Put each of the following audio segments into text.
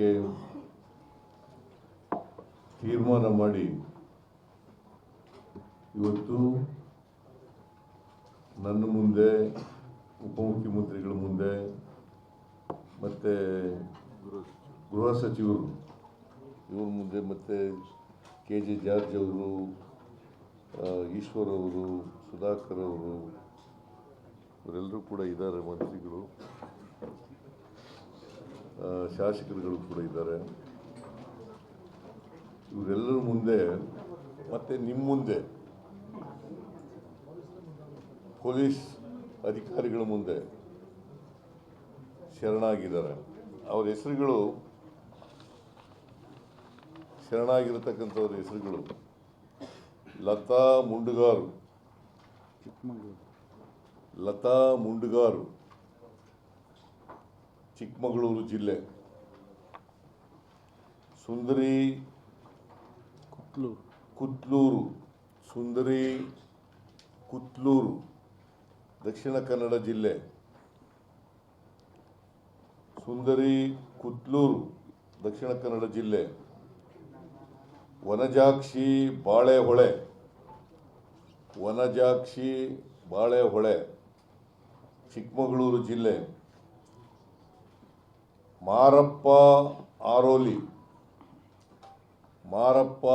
ಮಾಡಲಿಕ್ಕೆ ತೀರ್ಮಾನ ಮಾಡಿ ಇವತ್ತು ನನ್ನ ಮುಂದೆ, ಉಪಮುಖ್ಯಮಂತ್ರಿಗಳ ಮುಂದೆ, ಮತ್ತು ಗೃಹ ಸಚಿವರು, ಇವ್ರ ಮುಂದೆ ಮತ್ತು ಕೆ ಜೆ ಜಾರ್ಜ್ ಅವರು ಈಶ್ವರ್ ಅವರು, ಸುಧಾಕರ್ ಅವರು, ಇವರೆಲ್ಲರೂ ಕೂಡ ಇದ್ದಾರೆ ಮಂತ್ರಿಗಳು. ಶಾಸಕರುಗಳು ಕೂಡ ಇದ್ದಾರೆ. ಇವರೆಲ್ಲರ ಮುಂದೆ, ಮತ್ತು ನಿಮ್ಮ ಮುಂದೆ, ಪೊಲೀಸ್ ಅಧಿಕಾರಿಗಳ ಮುಂದೆ ಶರಣಾಗಿದ್ದಾರೆ. ಅವ್ರ ಹೆಸರುಗಳು, ಶರಣಾಗಿರತಕ್ಕಂಥವ್ರ ಹೆಸರುಗಳು ಲತಾ ಮುಂಡುಗಾರು. ಲತಾ ಮುಂಡುಗಾರು. ಚಿಕ್ಕಮಗಳೂರು ಜಿಲ್ಲೆ. ಸುಂದರಿ ಕುತ್ಲೂರು. ಕುತ್ಲೂರು. ಸುಂದರಿ ಕುತ್ಲೂರು. ದಕ್ಷಿಣ ಕನ್ನಡ ಜಿಲ್ಲೆ. ಸುಂದರಿ ಕುತ್ಲೂರು. ದಕ್ಷಿಣ ಕನ್ನಡ ಜಿಲ್ಲೆ. ವನಜಾಕ್ಷಿ ಬಾಳೆಹೊಳೆ. ವನಜಾಕ್ಷಿ ಬಾಳೆಹೊಳೆ. ಚಿಕ್ಕಮಗಳೂರು ಜಿಲ್ಲೆ. ಮಾರಪ್ಪ ಆರೋಲಿ. ಮಾರಪ್ಪ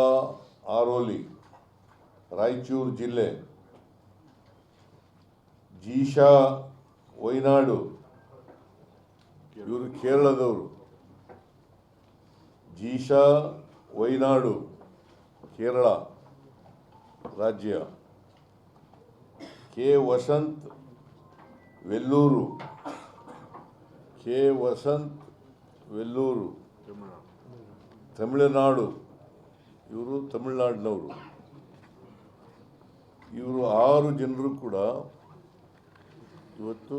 ಆರೋಲಿ, ರಾಯಚೂರು ಜಿಲ್ಲೆ. ಜೀಶಾ ವೈನಾಡು, ಇವರು ಕೇರಳದವರು. ಜೀಶಾ ವೈನಾಡು, ಕೇರಳ ರಾಜ್ಯ. ಕೆ ವಸಂತ್ ವೆಲ್ಲೂರು. ಕೆ ವಸಂತ್ ವೆಲ್ಲೂರು ತಮಿಳುನಾಡು ಇವರು ತಮಿಳುನಾಡಿನವರು. ಇವರು ಆರು ಜನರು ಕೂಡ ಇವತ್ತು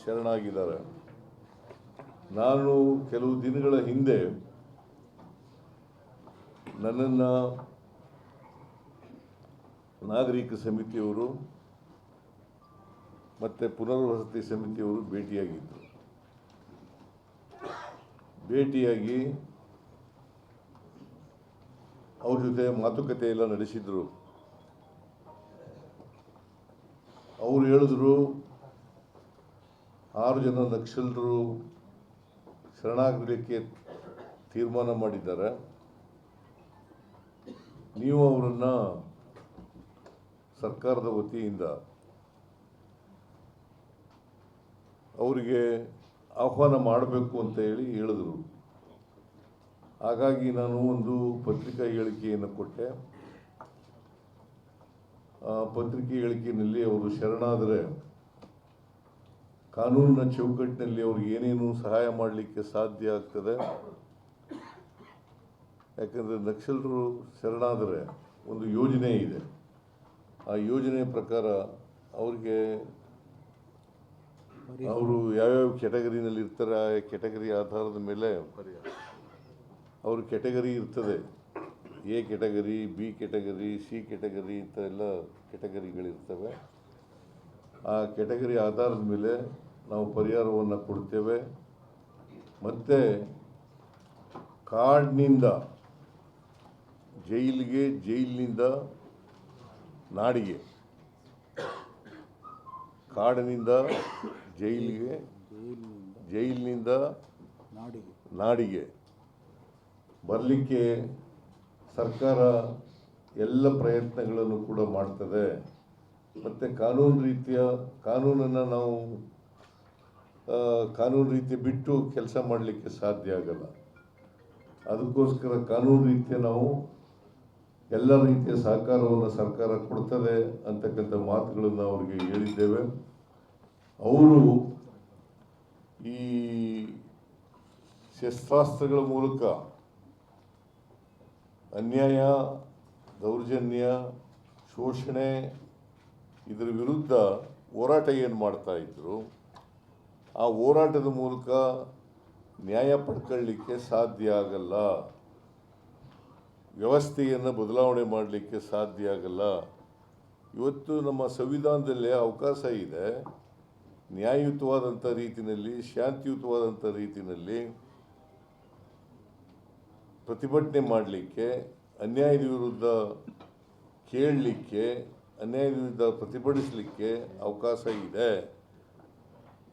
ಶರಣಾಗಿದ್ದಾರೆ. ನಾನು ಕೆಲವು ದಿನಗಳ ಹಿಂದೆ ನನ್ನನ್ನು ನಾಗರಿಕ ಸಮಿತಿಯವರು ಮತ್ತು ಪುನರ್ವಸತಿ ಸಮಿತಿಯವರು ಭೇಟಿಯಾಗಿದ್ದರು. ಭೇಟಿಯಾಗಿ ಅವ್ರ ಜೊತೆ ಮಾತುಕತೆ ಎಲ್ಲ ನಡೆಸಿದ್ರು. ಅವರು ಹೇಳಿದ್ರು, ಆರು ಜನ ನಕ್ಸಲರು ಶರಣಾಗಲಿಕ್ಕೆ ತೀರ್ಮಾನ ಮಾಡಿದ್ದಾರೆ. ನೀವು ಅವರನ್ನು ಸರ್ಕಾರದ ವತಿಯಿಂದ ಅವರಿಗೆ ಆಹ್ವಾನ ಮಾಡಬೇಕು ಅಂತ ಹೇಳಿ ಹೇಳಿದರು. ಹಾಗಾಗಿ ನಾನು ಒಂದು ಪತ್ರಿಕಾ ಹೇಳಿಕೆಯನ್ನು ಕೊಟ್ಟೆ. ಪತ್ರಿಕೆ ಹೇಳಿಕೆಯಲ್ಲಿ ಅವರು ಶರಣಾದರೆ ಕಾನೂನಿನ ಚೌಕಟ್ಟಿನಲ್ಲಿ ಅವ್ರಿಗೆ ಏನೇನು ಸಹಾಯ ಮಾಡಲಿಕ್ಕೆ ಸಾಧ್ಯ ಆಗ್ತದೆ? ಯಾಕಂದರೆ ನಕ್ಸಲರು ಶರಣಾದರೆ ಒಂದು ಯೋಜನೆ ಇದೆ. ಆ ಯೋಜನೆ ಪ್ರಕಾರ ಅವ್ರಿಗೆ ಅವರು ಯಾವ್ಯಾವ ಕೆಟಗರಿನಲ್ಲಿ ಇರ್ತಾರೆ, ಆ ಕೆಟಗರಿ ಆಧಾರದ ಮೇಲೆ ಅವ್ರ ಕೆಟಗರಿ ಇರ್ತದೆ. A category B category C category ಇಂಥ ಎಲ್ಲ ಕೆಟಗರಿಗಳಿರ್ತವೆ ಆ ಕೆಟಗರಿ ಆಧಾರದ ಮೇಲೆ ನಾವು ಪರಿಹಾರವನ್ನು ಕೊಡ್ತೇವೆ. ಮತ್ತು ಕಾಡಿನಿಂದ, ಜೈಲಿಗೆ, ಜೈಲಿನಿಂದ ನಾಡಿಗೆ. ಕಾಡಿನಿಂದ ಜೈಲಿಗೆ ಜೈಲಿನಿಂದ ನಾಡಿಗೆ. ಬರಲಿಕ್ಕೆ ಸರ್ಕಾರ ಎಲ್ಲ ಪ್ರಯತ್ನಗಳನ್ನು ಕೂಡ ಮಾಡ್ತದೆ. ಮತ್ತು ಕಾನೂನು ರೀತಿಯ ಕಾನೂನನ್ನು ನಾವು ಕಾನೂನು ರೀತಿ ಬಿಟ್ಟು ಕೆಲಸ ಮಾಡಲಿಕ್ಕೆ ಸಾಧ್ಯ ಆಗಲ್ಲ. ಅದಕ್ಕೋಸ್ಕರ ಕಾನೂನು ರೀತಿಯ ನಾವು ಎಲ್ಲ ರೀತಿಯ ಸಹಕಾರವನ್ನು ಸರ್ಕಾರ ಕೊಡ್ತದೆ ಅಂತಕ್ಕಂಥ ಮಾತುಗಳನ್ನು ಅವರಿಗೆ ಹೇಳಿದ್ದೇವೆ. ಅವರು ಈ ಶಸ್ತ್ರಾಸ್ತ್ರಗಳ ಮೂಲಕ ಅನ್ಯಾಯ, ದೌರ್ಜನ್ಯ, ಶೋಷಣೆ ಇದರ ವಿರುದ್ಧ ಹೋರಾಟ ಏನು ಮಾಡ್ತಾ ಇದ್ರು, ಆ ಹೋರಾಟದ ಮೂಲಕ ನ್ಯಾಯ ಪಡ್ಕೊಳ್ಳಿಕ್ಕೆ ಸಾಧ್ಯ ಆಗಲ್ಲ, ವ್ಯವಸ್ಥೆಯನ್ನು ಬದಲಾವಣೆ ಮಾಡಲಿಕ್ಕೆ ಸಾಧ್ಯ ಆಗಲ್ಲ. ಇವತ್ತು ನಮ್ಮ ಸಂವಿಧಾನದಲ್ಲಿ ಅವಕಾಶ ಇದೆ. ನ್ಯಾಯಯುತವಾದಂಥ ರೀತಿಯಲ್ಲಿ, ಶಾಂತಿಯುತವಾದಂಥ ರೀತಿಯಲ್ಲಿ ಪ್ರತಿಭಟನೆ ಮಾಡಲಿಕ್ಕೆ, ಅನ್ಯಾಯದ ವಿರುದ್ಧ ಕೇಳಲಿಕ್ಕೆ, ಅನ್ಯಾಯದ ವಿರುದ್ಧ ಪ್ರತಿಭಟಿಸಲಿಕ್ಕೆ ಅವಕಾಶ ಇದೆ.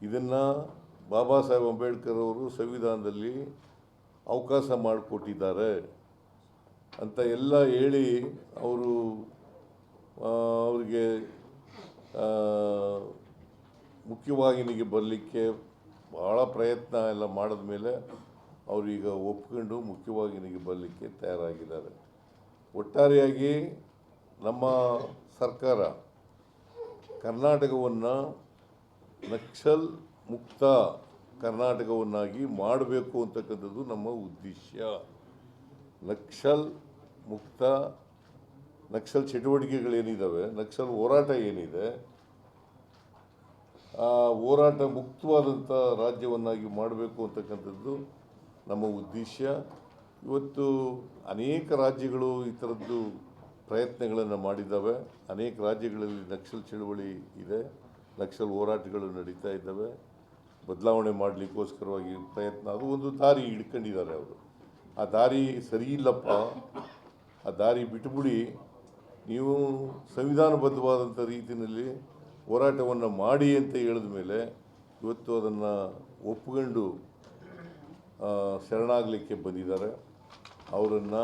ಇದನ್ನು ಬಾಬಾ ಸಾಹೇಬ್ ಅಂಬೇಡ್ಕರ್ ಅವರು ಸಂವಿಧಾನದಲ್ಲಿ ಅವಕಾಶ ಮಾಡಿಕೊಟ್ಟಿದ್ದಾರೆ ಅಂತ ಎಲ್ಲ ಹೇಳಿ ಅವರು ಅವರಿಗೆ ಮುಖ್ಯವಾಹಿನಿಗೆ ಬರಲಿಕ್ಕೆ ಭಾಳ ಪ್ರಯತ್ನ ಎಲ್ಲ ಮಾಡಿದ ಮೇಲೆ ಅವರೀಗ ಒಪ್ಕೊಂಡು ಮುಖ್ಯವಾಹಿನಿಗೆ ಬರಲಿಕ್ಕೆ ತಯಾರಾಗಿದ್ದಾರೆ. ಒಟ್ಟಾರೆಯಾಗಿ ನಮ್ಮ ಸರ್ಕಾರ ಕರ್ನಾಟಕವನ್ನು ನಕ್ಸಲ್ ಮುಕ್ತ ಕರ್ನಾಟಕವನ್ನಾಗಿ ಮಾಡಬೇಕು ಅಂತಕ್ಕಂಥದ್ದು ನಮ್ಮ ಉದ್ದೇಶ. ನಕ್ಸಲ್ ಮುಕ್ತ, ನಕ್ಸಲ್ ಚಟುವಟಿಕೆಗಳೇನಿದ್ದಾವೆ ನಕ್ಸಲ್ ಹೋರಾಟ ಏನಿದೆ ಹೋರಾಟ ಮುಕ್ತವಾದಂಥ ರಾಜ್ಯವನ್ನಾಗಿ ಮಾಡಬೇಕು ಅಂತಕ್ಕಂಥದ್ದು ನಮ್ಮ ಉದ್ದೇಶ. ಇವತ್ತು ಅನೇಕ ರಾಜ್ಯಗಳು ಈ ಥರದ್ದು ಪ್ರಯತ್ನಗಳನ್ನು ಮಾಡಿದ್ದಾವೆ. ಅನೇಕ ರಾಜ್ಯಗಳಲ್ಲಿ ನಕ್ಸಲ್ ಚಳುವಳಿ ಇದೆ. ನಕ್ಸಲ್ ಹೋರಾಟಗಳು ನಡೀತಾ ಇದ್ದಾವೆ. ಬದಲಾವಣೆ ಮಾಡಲಿಕ್ಕೋಸ್ಕರವಾಗಿ ಪ್ರಯತ್ನ. ಅದು ಒಂದು ದಾರಿ ಹಿಡ್ಕೊಂಡಿದ್ದಾರೆ ಅವರು. ಆ ದಾರಿ ಸರಿ ಇಲ್ಲಪ್ಪ. ಆ ದಾರಿ ಬಿಟ್ಟುಬಿಡಿ ನೀವು ಸಂವಿಧಾನಬದ್ಧವಾದಂಥ ರೀತಿಯಲ್ಲಿ ಹೋರಾಟವನ್ನು ಮಾಡಿ ಅಂತ ಹೇಳಿದ ಮೇಲೆ ಇವತ್ತು ಅದನ್ನು ಒಪ್ಕೊಂಡು ಶರಣಾಗಲಿಕ್ಕೆ ಬಂದಿದ್ದಾರೆ. ಅವರನ್ನು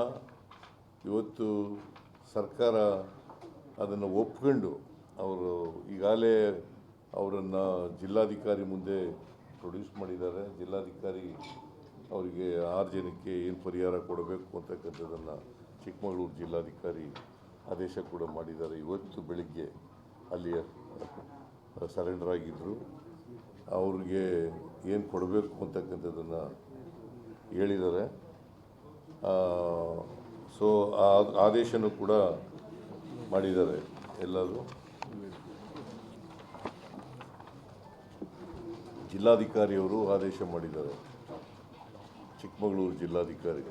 ಇವತ್ತು ಸರ್ಕಾರ ಅದನ್ನು ಒಪ್ಕೊಂಡು ಅವರು ಈಗಾಗಲೇ ಅವರನ್ನು ಜಿಲ್ಲಾಧಿಕಾರಿ ಮುಂದೆ ಪ್ರೊಡ್ಯೂಸ್ ಮಾಡಿದ್ದಾರೆ. ಜಿಲ್ಲಾಧಿಕಾರಿ ಅವರಿಗೆ ಆರು ಜನಕ್ಕೆ ಏನು ಪರಿಹಾರ ಕೊಡಬೇಕು ಅಂತಕ್ಕಂಥದ್ದನ್ನು ಚಿಕ್ಕಮಗಳೂರು ಜಿಲ್ಲಾಧಿಕಾರಿ ಆದೇಶ ಕೂಡ ಮಾಡಿದ್ದಾರೆ. ಇವತ್ತು ಬೆಳಿಗ್ಗೆ ಅಲ್ಲಿ ಸರೆಂಡರ್ ಆಗಿದ್ದರು ಅವ್ರಿಗೆ ಏನು ಕೊಡಬೇಕು ಅಂತಕ್ಕಂಥದ್ದನ್ನು ಹೇಳಿದ್ದಾರೆ. ಸೊ, ಆ ಆದೇಶನೂ ಕೂಡ ಮಾಡಿದ್ದಾರೆ ಎಲ್ಲರೂ. ಜಿಲ್ಲಾಧಿಕಾರಿಯವರು ಆದೇಶ ಮಾಡಿದ್ದಾರೆ. ಚಿಕ್ಕಮಗಳೂರು ಜಿಲ್ಲಾಧಿಕಾರಿ.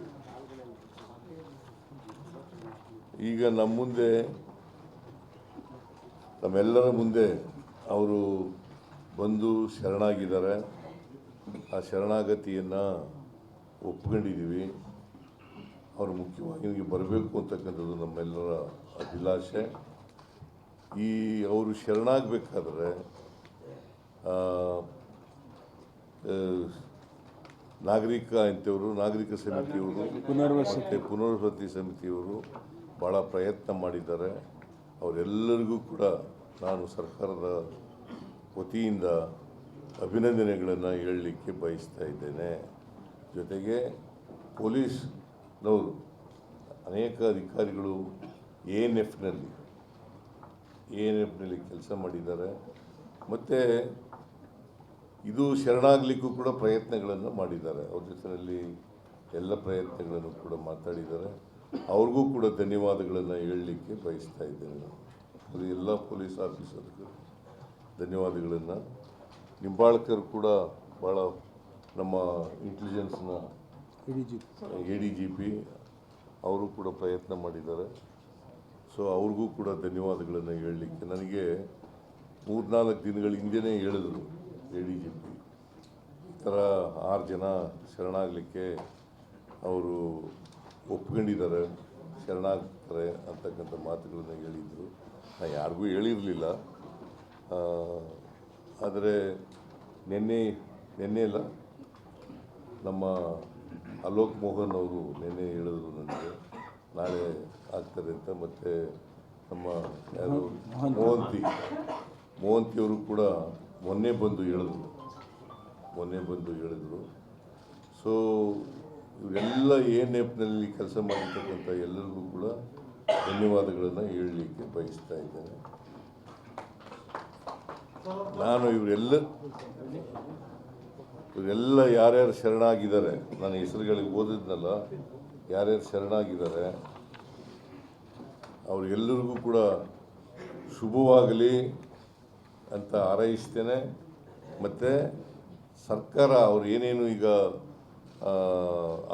ಈಗ ನಮ್ಮ ಮುಂದೆ ನಮ್ಮೆಲ್ಲರ ಮುಂದೆ ಅವರು ಬಂದು ಶರಣಾಗಿದ್ದಾರೆ. ಆ ಶರಣಾಗತಿಯನ್ನು ಒಪ್ಕೊಂಡಿದ್ದೀವಿ ಅವರು ಮುಖ್ಯವಾಗಿ ಬರಬೇಕು ಅಂತಕ್ಕಂಥದ್ದು ನಮ್ಮೆಲ್ಲರ ಅಭಿಲಾಷೆ. ಈ ಅವರು ಶರಣಾಗಬೇಕಾದ್ರೆ ನಾಗರಿಕ ಅಂತವರು ನಾಗರಿಕ ಸಮಿತಿಯವರು ಪುನರ್ವಸತಿ. ಪುನರ್ವಸತಿ ಸಮಿತಿಯವರು ಭಾಳ ಪ್ರಯತ್ನ ಮಾಡಿದ್ದಾರೆ. ಅವರೆಲ್ಲರಿಗೂ ಕೂಡ ನಾನು ಸರ್ಕಾರದ ವತಿಯಿಂದ ಅಭಿನಂದನೆಗಳನ್ನು ಹೇಳಲಿಕ್ಕೆ ಬಯಸ್ತಾ ಇದ್ದೇನೆ. ಜೊತೆಗೆ ಪೊಲೀಸ್ನವರು ಅನೇಕ ಅಧಿಕಾರಿಗಳು ಎ ಎನ್ ಎಫ್ನಲ್ಲಿ ಎ ಎನ್ ಎಫ್ನಲ್ಲಿ ಕೆಲಸ ಮಾಡಿದ್ದಾರೆ. ಮತ್ತು ಇದು ಶರಣಾಗಲಿಕ್ಕೂ ಕೂಡ ಪ್ರಯತ್ನಗಳನ್ನು ಮಾಡಿದ್ದಾರೆ. ಅವ್ರ ಜೊತೆಯಲ್ಲಿ ಎಲ್ಲ ಪ್ರಯತ್ನಗಳನ್ನು ಕೂಡ ಮಾತಾಡಿದ್ದಾರೆ. ಅವ್ರಿಗೂ ಕೂಡ ಧನ್ಯವಾದಗಳನ್ನು ಹೇಳಲಿಕ್ಕೆ ಬಯಸ್ತಾ ಇದ್ದೇನೆ ನಾನು. ಅದು ಎಲ್ಲ ಪೊಲೀಸ್ ಆಫೀಸರ್ಗೂ ಧನ್ಯವಾದಗಳನ್ನು. ನಿಂಬಾಳ್ಕರ್ ಕೂಡ ಭಾಳ ನಮ್ಮ ಇಂಟೆಲಿಜೆನ್ಸ್ನ ಎ ಡಿ ಜಿ ಪಿ ಅವರು ಕೂಡ ಪ್ರಯತ್ನ ಮಾಡಿದ್ದಾರೆ. ಸೊ ಅವ್ರಿಗೂ ಕೂಡ ಧನ್ಯವಾದಗಳನ್ನು ಹೇಳಲಿಕ್ಕೆ. ನನಗೆ ಮೂರ್ನಾಲ್ಕು ದಿನಗಳ ಹಿಂದೆನೇ ಹೇಳಿದರು ಎ ಡಿ ಜಿ ಪಿ ಈ ಥರ ಆರು ಜನ ಶರಣಾಗಲಿಕ್ಕೆ ಅವರು ಒಪ್ಕೊಂಡಿದ್ದಾರೆ ಶರಣಾಗ್ತಾರೆ ಅಂತಕ್ಕಂಥ ಮಾತುಗಳನ್ನ ಹೇಳಿದರು. ನಾನು ಯಾರಿಗೂ ಹೇಳಿರಲಿಲ್ಲ. ಆದರೆ ನಿನ್ನೆ ನಿನ್ನೆ ಇಲ್ಲ ನಮ್ಮ ಅಲೋಕ್ ಮೋಹನ್ ಅವರು ನಿನ್ನೆ ಹೇಳಿದ್ರು ನನಗೆ. ನಾಳೆ ಆಗ್ತಾರೆ ಅಂತ ಮತ್ತು ನಮ್ಮ ಯಾರು? ಮೋಹಂತಿ. ಮೋಹಂತಿಯವರು ಕೂಡ ಮೊನ್ನೆ ಬಂದು ಹೇಳಿದ್ರು. ಮೊನ್ನೆ ಬಂದು ಹೇಳಿದರು. ಸೊ ಇವರೆಲ್ಲ ಏನು ಎಫ್ನಲ್ಲಿ ಕೆಲಸ ಮಾಡಿರ್ತಕ್ಕಂಥ ಎಲ್ಲರಿಗೂ ಕೂಡ ಧನ್ಯವಾದಗಳನ್ನು ಹೇಳಲಿಕ್ಕೆ ಬಯಸ್ತಾ ಇದ್ದೇನೆ. ನಾನು ಇವರೆಲ್ಲ ಇವರೆಲ್ಲ ಯಾರ್ಯಾರು ಶರಣಾಗಿದ್ದಾರೆ ನಾನು ಹೆಸರುಗಳಿಗೆ ಓದಿದ್ನಲ್ಲ, ಯಾರ್ಯಾರು ಶರಣಾಗಿದ್ದಾರೆ, ಅವರೆಲ್ಲರಿಗೂ ಕೂಡ ಶುಭವಾಗಲಿ ಅಂತ ಹಾರೈಸ್ತೇನೆ. ಮತ್ತು ಸರ್ಕಾರ ಅವ್ರು ಏನೇನು ಈಗ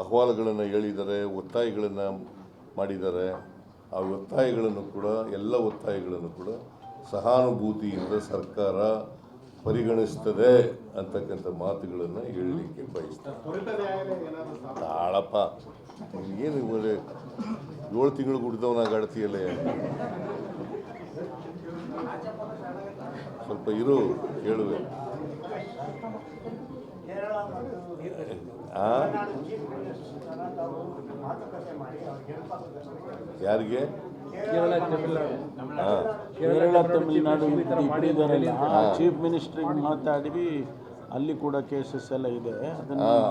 ಅಹವಾಲುಗಳನ್ನು ಹೇಳಿದ್ದಾರೆ ಒತ್ತಾಯಗಳನ್ನು ಮಾಡಿದ್ದಾರೆ ಆ ಒತ್ತಾಯಗಳನ್ನು ಕೂಡ, ಎಲ್ಲ ಒತ್ತಾಯಗಳನ್ನು ಕೂಡ ಸಹಾನುಭೂತಿಯಿಂದ ಸರ್ಕಾರ ಪರಿಗಣಿಸ್ತದೆ ಅಂತಕ್ಕಂಥ ಮಾತುಗಳನ್ನು ಹೇಳಲಿಕ್ಕೆ ಬಯಸ್ತಾರೆ. ತಾಳಪ್ಪ, ಏನು ಏಳು ತಿಂಗಳು ಕುಡಿದವನಾಗ ಆಡ್ತೀಯಲ್ಲ ಸ್ವಲ್ಪ ಇರು ಹೇಳುವೆ ಯಾರಿಗೆ? ಕೇರಳ ತಮಿಳುನಾಡು. ಇಬ್ಬರಿದಾರಲ್ಲ ಚೀಫ್ ಮಿನಿಸ್ಟ್ರಿಗೆ ಮಾತಾಡಿ ಅಲ್ಲಿ ಕೂಡ ಕೇಸಸ್ ಎಲ್ಲ ಇದೆ.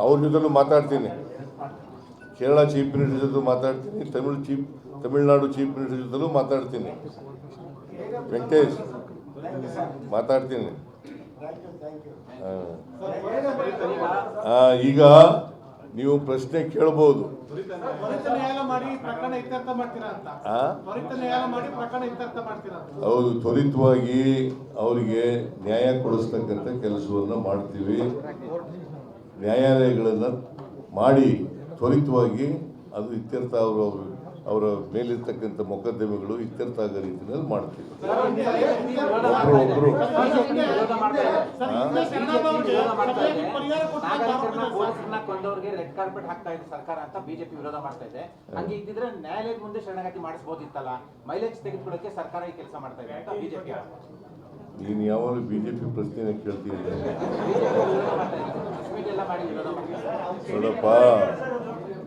ಅವ್ರ ಜೊತೆಲೂ ಮಾತಾಡ್ತೀನಿ. ಕೇರಳ ಚೀಫ್ ಮಿನಿಸ್ಟರ್ ಜೊತೆ ಮಾತಾಡ್ತೀನಿ Tamil chief Tamil Nadu chief minister ಜೊತೆಲೂ ಮಾತಾಡ್ತೀನಿ. ವೆಂಕಟೇಶ್ ಮಾತಾಡ್ತೀನಿ. ಈಗ ನೀವು ಪ್ರಶ್ನೆ ಕೇಳ್ಬೋದು. ತ್ವರಿತ ಮಾಡಿ ಪ್ರಕರಣ ಇತ್ಯರ್ಥ ಮಾಡ್ತೀರಾ ಅಂತ. ಆ? ಮಾಡಿ ಪ್ರಕರಣ ಇತ್ಯರ್ಥ ಮಾಡ್ತೀರಾ ಹೌದು ತ್ವರಿತವಾಗಿ ಅವರಿಗೆ ನ್ಯಾಯ ಕೊಡಿಸ್ತಕ್ಕಂಥ ಕೆಲಸವನ್ನು ಮಾಡ್ತೀವಿ. ನ್ಯಾಯಾಲಯಗಳನ್ನು ಮಾಡಿ ತ್ವರಿತವಾಗಿ ಅದು ಇತ್ಯರ್ಥ ಅವರು ಅವರ ಮೇಲಿರ್ತಕ್ಕಂಥ ಮೊಕದ್ದಮೆಗಳು ಇತ್ಯರ್ಥ ಆಗೋ ರೀತಿಯಲ್ಲಿ ಮಾಡ್ತೀವಿ ಬಿಜೆಪಿ ಹಂಗೆ ಇದ್ದಿದ್ರೆ ನ್ಯಾಯಾಲಯದ ಮುಂದೆ ಶರಣಾಗತಿ ಮಾಡಿಸಬಹುದಿತ್ತಲ್ಲ ಮೈಲೇಜ್ ತೆಗೆದುಕೊಳ್ಳಕ್ಕೆ ಸರ್ಕಾರ ಈ ಕೆಲಸ ಮಾಡ್ತಾ ಇದೆ ಅಂತ ಬಿಜೆಪಿ ನೀನು ಯಾವಾಗ ಬಿ ಜೆ ಪಿ ಪ್ರಶ್ನೆನ ಕೇಳ್ತೀನಿ ನೋಡಪ್ಪ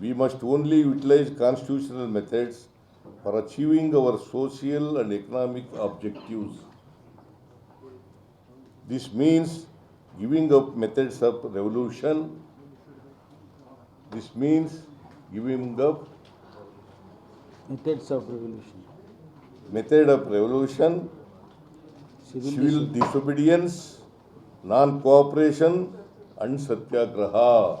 We must only utilize constitutional methods for achieving our social and economic objectives. This means giving up methods of revolution. This means giving up methods of revolution. Method of revolution, civil, civil disobedience, non-cooperation, and satyagraha.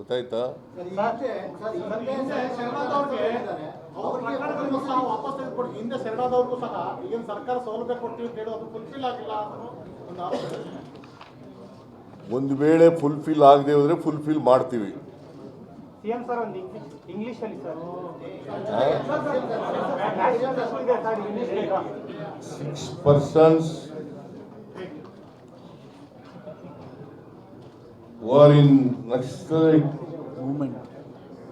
ಗೊತ್ತಾಯ್ತಾ? ಒಂದು ವೇಳೆ fulfil ಆಗದೆ ಹೋದ್ರೆ fulfil ಮಾಡ್ತೀವಿ. Six persons war in Naxalite movement,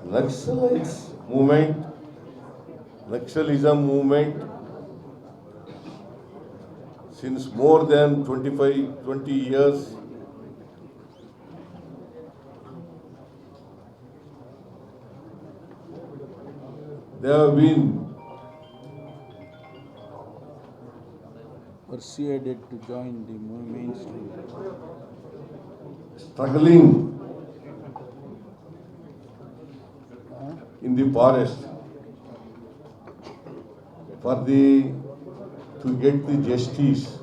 Naxalites movement, Naxalism movement? Since more than 25, 20 years. They have been persuaded to join the mainstream struggling in the forest for the to get the justice.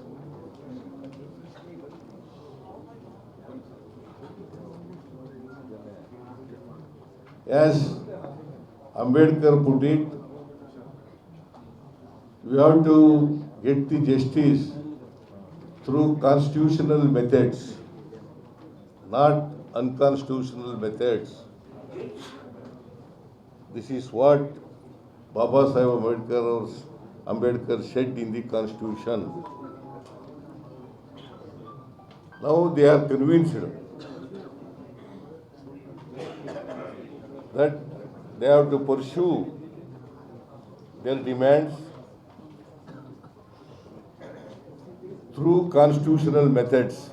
As Ambedkar put it, we have to get the justice through constitutional methods not unconstitutional methods. This is what Baba Sahib Ambedkar Ambedkar said in the constitution. Now they are convinced that they have to pursue their demands through constitutional methods.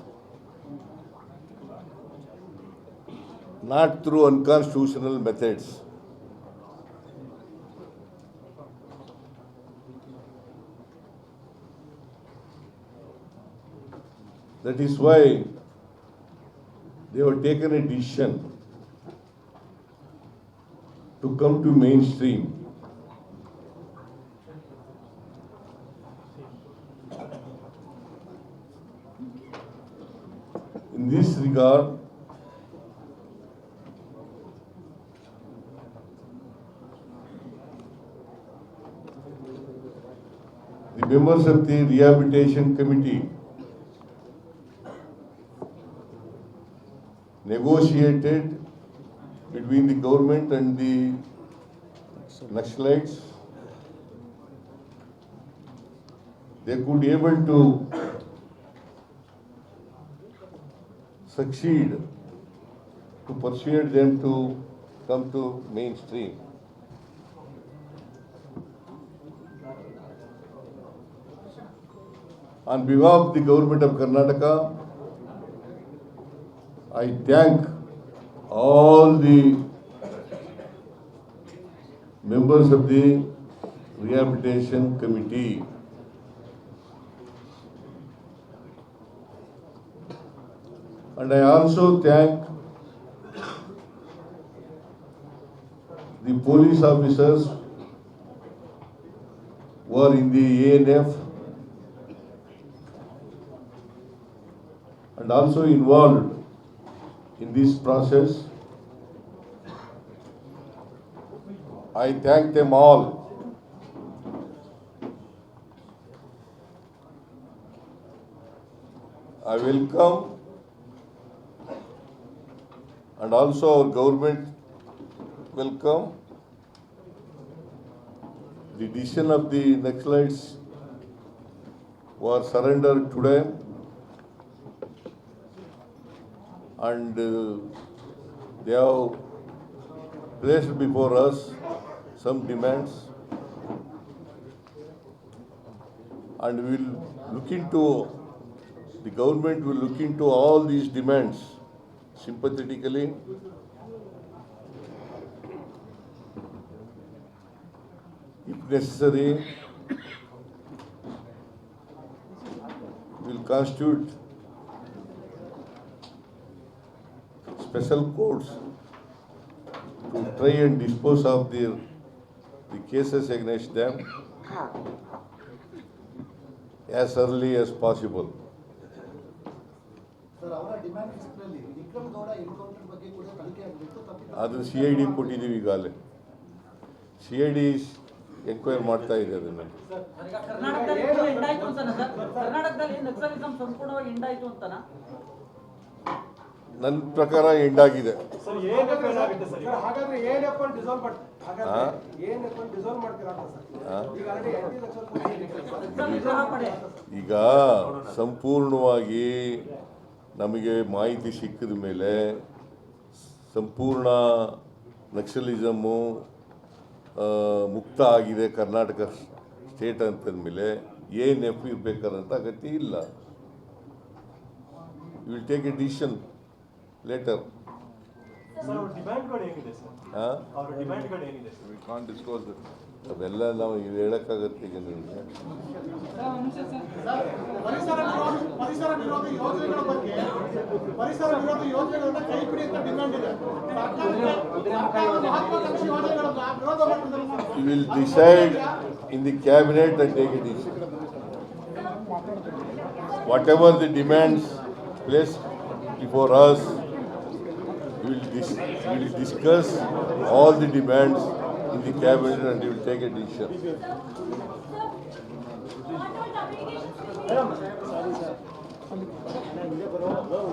Not through unconstitutional methods. That is why they have taken a decision to come to mainstream. In this regard, the members of the rehabilitation committee negotiated between the government and the Naxalites. They could be able to succeed to persuade them to come to mainstream. On behalf of the government of Karnataka, I thank all the members of the rehabilitation committee. And I also thank the police officers who are in the ANF and also involved in this process. I thank them all. I welcome and also our government welcome the decision of the Naxalites who are surrendered today and uh, they have placed before us some demands. And we will look into the government will look into all these demands sympathetically. If necessary will constitute special courts to try and dispose of the, the cases against them as early as possible. ಅದನ್ನು C I D ಕೊಟ್ಟಿದ್ದೀವಿ ಈಗಾಗಲೇ. C I D enquire ಮಾಡ್ತಾ ಇದೆ ಅದನ್ನು. ಕರ್ನಾಟಕದಲ್ಲಿ ಅಂತಾನ sir. ಕರ್ನಾಟಕದಲ್ಲಿ ನಕ್ಸಲಿಸಂ ಸಂಪೂರ್ಣವಾಗಿ ಎಂಡ್ ಆಯ್ತು ಅಂತಾನ? ನನ್ನ ಪ್ರಕಾರ ಎಂಡಾಗಿದೆ. ಈಗ? ಸಂಪೂರ್ಣವಾಗಿ ನಮಗೆ ಮಾಹಿತಿ ಸಿಕ್ಕಿದ ಮೇಲೆ ಸಂಪೂರ್ಣ ನಕ್ಸಲಿಸಮ್ಮು ಮುಕ್ತ ಆಗಿದೆ ಕರ್ನಾಟಕ ಸ್ಟೇಟ್ ಅಂತಂದಮೇಲೆ ಏನು ಎಫ್ ಇರಬೇಕಾದಂಥ ಅಗತ್ಯ ಇಲ್ಲ. Will take a decision later sir ಅವ್ರ ಡಿಮ್ಯಾಂಡ್ಗಳು ಏನಿದೆ ಸರ್ ಅವ್ರ ಡಿಮ್ಯಾಂಡ್ಗಳು ಏನಿದೆ ಸರ್ ಅವೆಲ್ಲ ನಾವು ಇದು ಹೇಳೋಕ್ಕಾಗತ್ತೆ ಈಗ ನಿಮಗೆ. ಪರಿಸರ ವಿರೋಧ ಪರಿಸರ ವಿರೋಧ ಯೋಜನೆಗಳ ಬಗ್ಗೆ ಪರಿಸರ ವಿರೋಧ ಯೋಜನೆಗಳನ್ನ ಕೈ ಬಿಡಿ ಅಂತ ಡಿಮ್ಯಾಂಡ್ ಇದೆ. ಸರ್ಕಾರಕ್ಕೆ ಸರ್ಕಾರದ ಮಹತ್ವಾಕಾಂಕ್ಷಿ ಯೋಜನೆಗಳನ್ನ ವಿರೋಧ ಮಾಡ್ತಿದ್ದಾರೆ sir. We will decide in the cabinet and take a decision. Whatever the demands placed before us, we will dis- we will discuss all the demands in the cabinet and we will take a decision.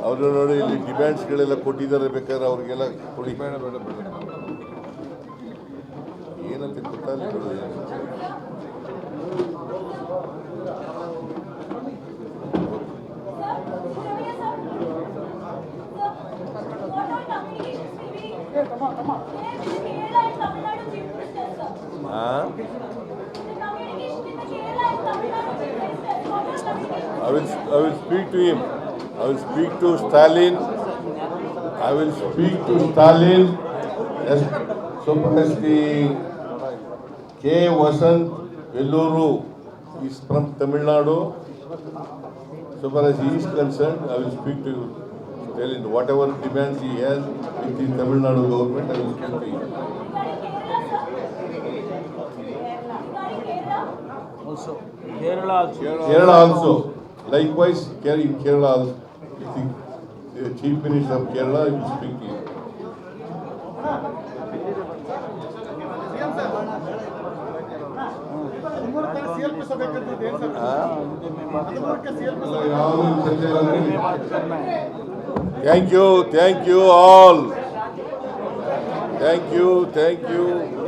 ಅವರು ನೋಡಿ ಇಲ್ಲಿ ಡಿಮ್ಯಾಂಡ್ಸ್ಗಳೆಲ್ಲ ಕೊಟ್ಟಿದ್ದಾರೆ ಬೇಕಾದ್ರೆ ಅವ್ರಿಗೆಲ್ಲ ಕೊಡಿ ಏನಂತ ಗೊತ್ತಾಗಲಿಲ್ಲ speak to him. I will speak to Stalin. I will speak to Stalin as Super K. Vasant Velluru is from Tamil Nadu. So far as he is concerned, I will speak to Stalin. Whatever demands he has with the Tamil Nadu government, I will speak to him. Also, Kerala also. Kerala also. Likewise, Kerala, I think the Chief Minister of Kerala is speaking. Thank you, thank you all. Thank you, thank you.